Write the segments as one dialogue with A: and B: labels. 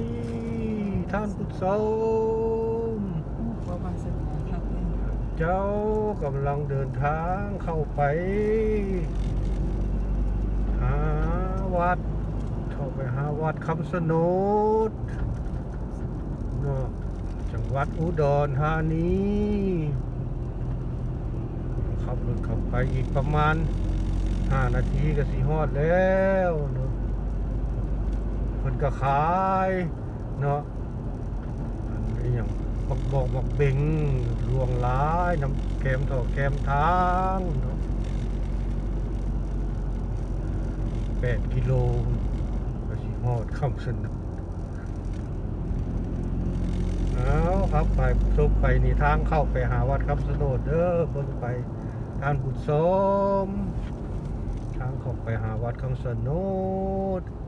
A: ดี ท่านผู้ชมเจ้ากำลังเดินทางเข้าไป หาวัด เข้าไปหาวัดคำสนุดเนาะจังหวัดอุดรธานีขับรถเข้าไปอีกประมาณ 5 นาทีก็สิฮอดแล้วเนาะ พิ่นก็ขายเนาะอันนี้อย่างบักบอกบักเบงลวงหลายน้ำแกมท่อแกมทางเนาะแปดกิโลก็สิฮอดคำสนุกเอาครับไปซุบไปนี่ทางเข้าไปหาวัดคำสนดเด้อเบิ่งไปการบุญสมทางเข้าไปหาวัดคำสนุดเน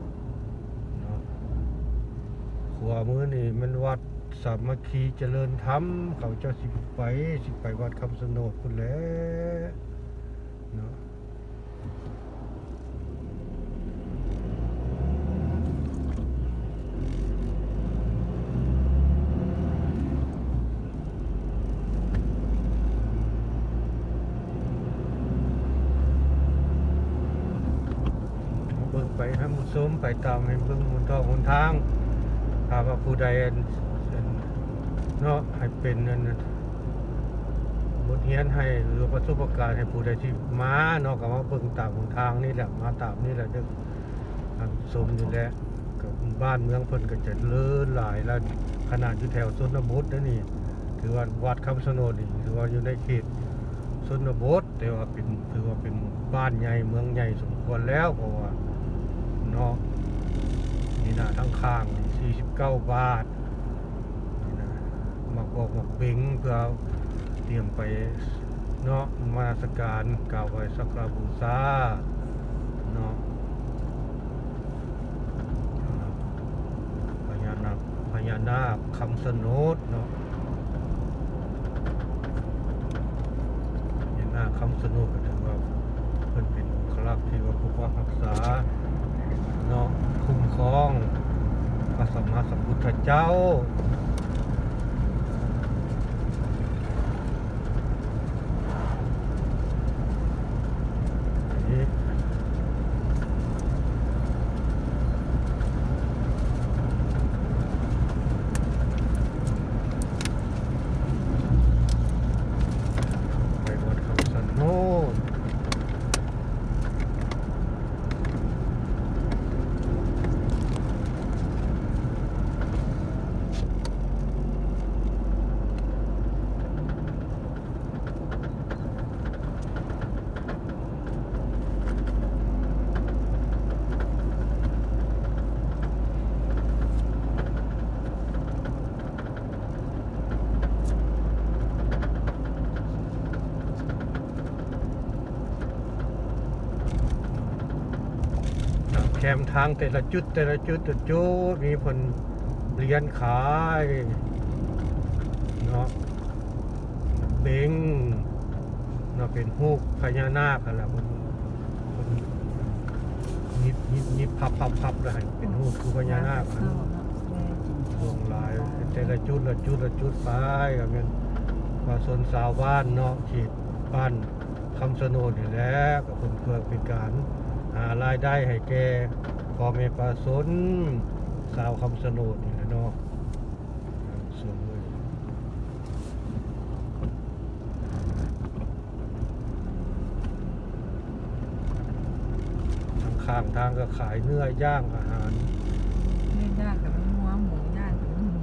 A: วามือนี่มันวัดสามัคคีเจริญธรรมเขาเจ้าสิไปสิไปวัดคำสนดคุณแล้วเนาะเบิ่งไปให้มุสมไปตามให้เบิ่งบนท้องบนทาง ถ้าว่าผู้ใดอันอันเนาะให้เป็นนนั้นบทเรียนให้หรือประสบการณ์ให้ผู้ใดที่มาเนาะก็มาเบิ่งตามหนทางนี่แหละมาตามนี่แหละเด้อท่านสมนี่แหละกับบ้านเมืองเพิ่นก็จะเลื่อนหลายแล้วขนาดอยู่แถวชนบทนะนี่ถือว่าวัดคำสนดนี่ถือว่าอยู่ในเขตชนบทแต่ว่าเป็นถือว่าเป็นบ้านใหญ่เมืองใหญ่สมควรแล้วเพราะว่าเนาะ นี่นะทั้งข้างนี่49 บาทนี่นะมักบอกมักเบงเพื่อเตรียมไปเนาะมาสการกล่าวไว้สักการบูชาเนาะพญานาคพญานาคคำสนุดเนาะเห็นาคำสนุกก็ถือว่าเพิ่นเป็นองคลักษ์ที่ว่าปกปักรักษา เนาะคุ้มครองพระสัมมาสัมพุทธเจ้านี่ไปวัดคำสนุก แคมทางแต่ละจุดแต่ละจุดจุดจุดมีผลเรียนขายเนาะเบงเนาะเป็นฮูกพญานาคอะไรมันมันยิบยิบยิบพับพับพับเลยเป็นฮูกคือพญานาค
B: เข้า
A: นะ
B: เนาะแม่จิ
A: งลายแต่ละจุดละจุดละจุดไปก็เป็นว่าสนสาวบ้านเนาะเขตบ้านคำสนดนี่แหละก็เพิ่นเพื่อเป็นการ หารายได้ให้แก่พ่อแม่ปลาสนสาวคำสนดนี่แหละเนาะส่วนเลยทางข้างทางก็ขายเนื้อย่างอาหาร
B: ไม่ยากกับมันหัวหมูย่างกับมันหมู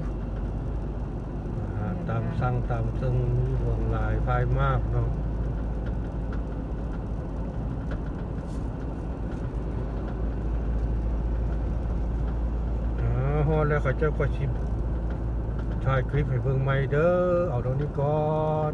A: อาหารตามสั่งตามซึ่งหลวงหลายภายมากเนาะ อ่าฮอดแล้วเขาเจ้าก็ชิมถ่ายคลิปให้เบิ่งใหม่เด้อเอาตรงนี้ก่อน